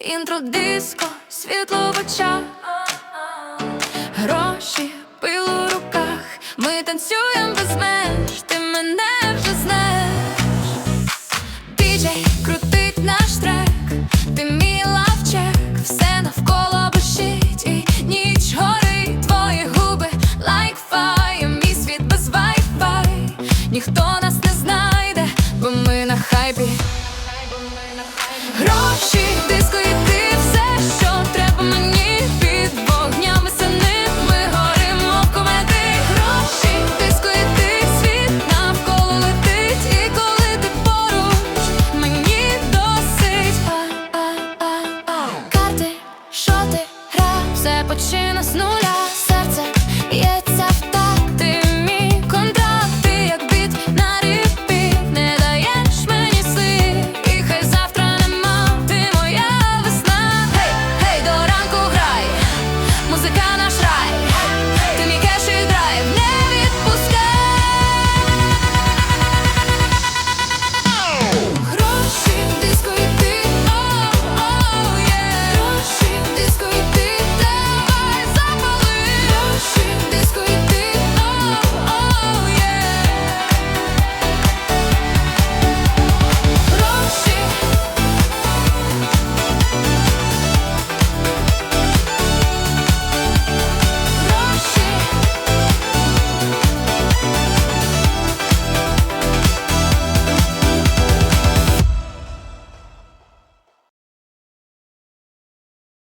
інтро диско, світло в очах, гроші, пилу в руках, ми танцюємо без меж, ти мене вже знаєш. Діджей крутить наш трек, ти мій лавчек, все навколо бушить. І ніч горить. Твої губи, лайк фай, мій світ без вайфай, ніхто нас не знайде, бо ми на хайпі. Гроші почина з нуля